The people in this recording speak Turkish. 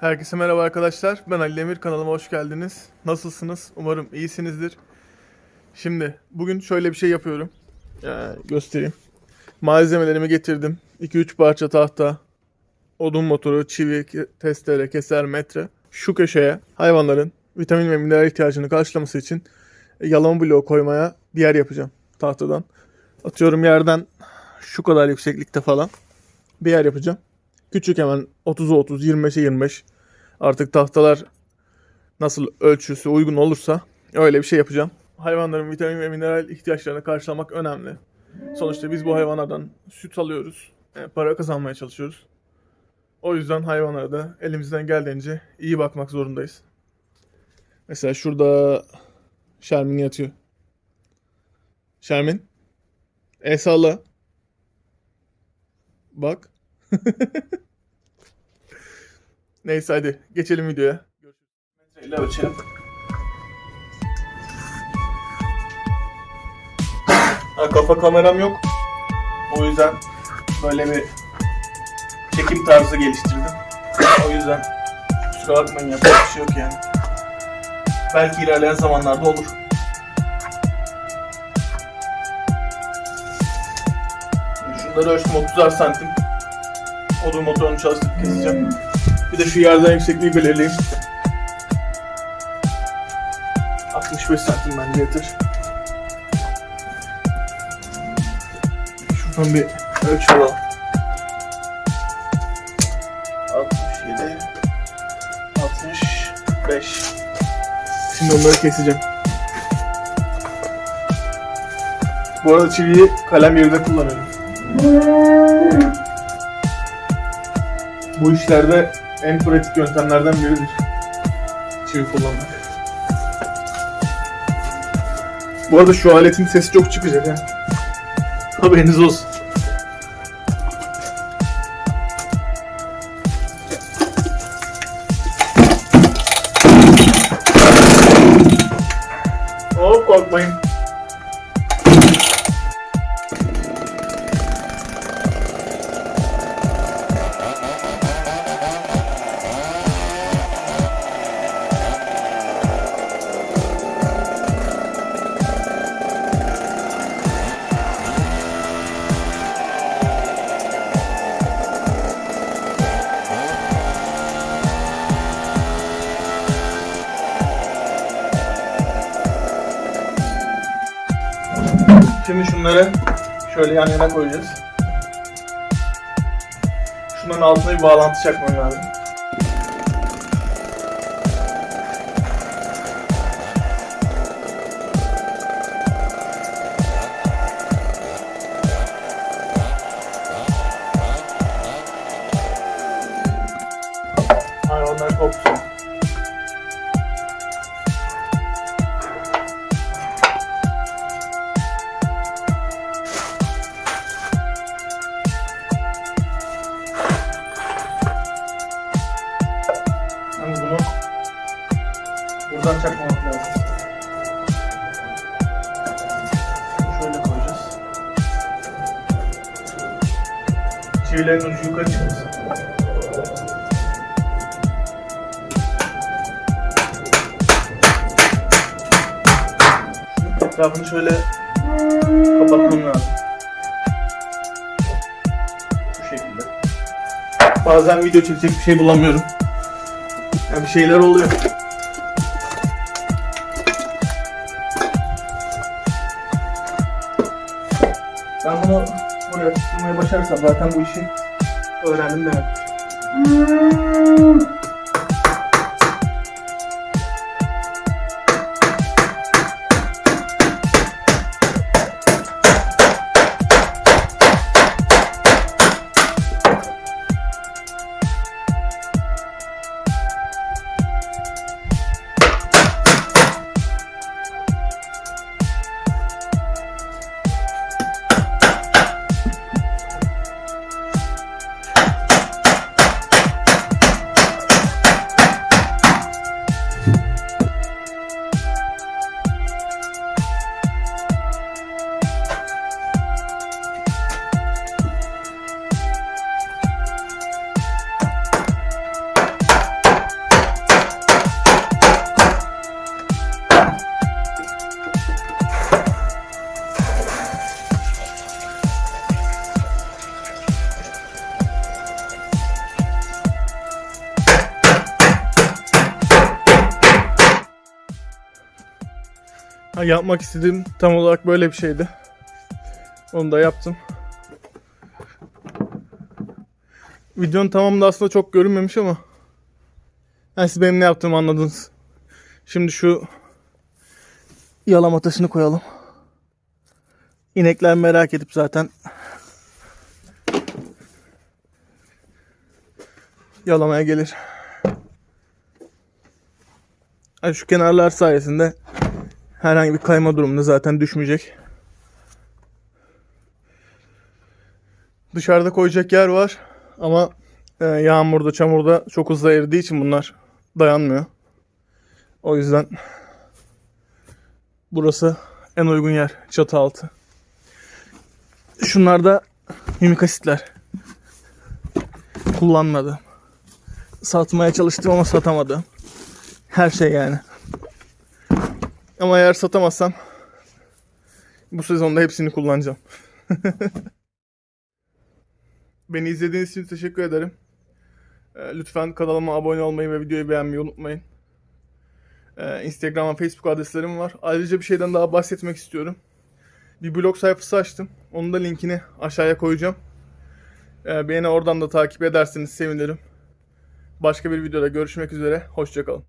Herkese merhaba arkadaşlar. Ben Ali Demir. Kanalıma hoş geldiniz. Nasılsınız? Umarım iyisinizdir. Şimdi bugün şöyle bir şey yapıyorum. Ee, göstereyim. Malzemelerimi getirdim. 2-3 parça tahta, odun motoru, çivi, testere, keser, metre. Şu köşeye hayvanların vitamin ve mineral ihtiyacını karşılaması için yalama bloğu koymaya bir yer yapacağım tahtadan. Atıyorum yerden şu kadar yükseklikte falan bir yer yapacağım. Küçük hemen 30'a 30, 25'e 25. Artık tahtalar nasıl ölçüsü uygun olursa öyle bir şey yapacağım. Hayvanların vitamin ve mineral ihtiyaçlarını karşılamak önemli. Sonuçta biz bu hayvanlardan süt alıyoruz. e, para kazanmaya çalışıyoruz. O yüzden hayvanlara da elimizden geldiğince iyi bakmak zorundayız. Mesela şurada Şermin yatıyor. Şermin. El. Bak. Neyse hadi geçelim videoya. Metreyle ölçelim. Ha, kafa kameram yok. O yüzden böyle bir çekim tarzı geliştirdim. O yüzden kusura bakmayın yapacak bir şey yok yani. Belki ilerleyen zamanlarda olur. Şunları ölçtüm 30'ar santim. Odun motorunu çalıştırıp keseceğim. Bir de şu yerden yüksekliği belirleyeyim. 65 santim bence yeter. Şuradan bir ölçü alalım. 67 65 Şimdi onları keseceğim. Bu arada çiviyi kalem yerine kullanıyorum. Bu işlerde en pratik yöntemlerden biridir. Çivi kullanmak. Bu arada şu aletin sesi çok çıkacak ha. Haberiniz olsun. Hop korkmayın. Şimdi şunları şöyle yan yana koyacağız. Şunların altına bir bağlantı çakmam lazım. Çakmamak lazım. Şöyle koyacağız. Çivilerin ucu yukarı çıkmasın. Etrafını şöyle kapatmam lazım. Bu şekilde. Bazen video çekecek bir şey bulamıyorum. Ya bir şeyler oluyor. Bunu buraya tutturmaya başarsam zaten bu işi öğrendim demek. Ha, yapmak istediğim tam olarak böyle bir şeydi. Onu da yaptım. Videonun tamamında aslında çok görünmemiş ama yani siz benim ne yaptığımı anladınız. Şimdi şu yalama taşını koyalım. İnekler merak edip zaten yalamaya gelir. Yani şu kenarlar sayesinde herhangi bir kayma durumunda zaten düşmeyecek. Dışarıda koyacak yer var ama e, yağmurda, çamurda çok hızlı eridiği için bunlar dayanmıyor. O yüzden burası en uygun yer çatı altı. Şunlar da mimik asitler. Kullanmadım. Satmaya çalıştım ama satamadım. Her şey yani. Ama eğer satamazsam bu sezonda hepsini kullanacağım. Beni izlediğiniz için teşekkür ederim. Ee, Lütfen kanalıma abone olmayı ve videoyu beğenmeyi unutmayın. Ee, Instagram ve Facebook adreslerim var. Ayrıca bir şeyden daha bahsetmek istiyorum. Bir blog sayfası açtım. Onun da linkini aşağıya koyacağım. Ee, Beni oradan da takip ederseniz sevinirim. Başka bir videoda görüşmek üzere. Hoşçakalın.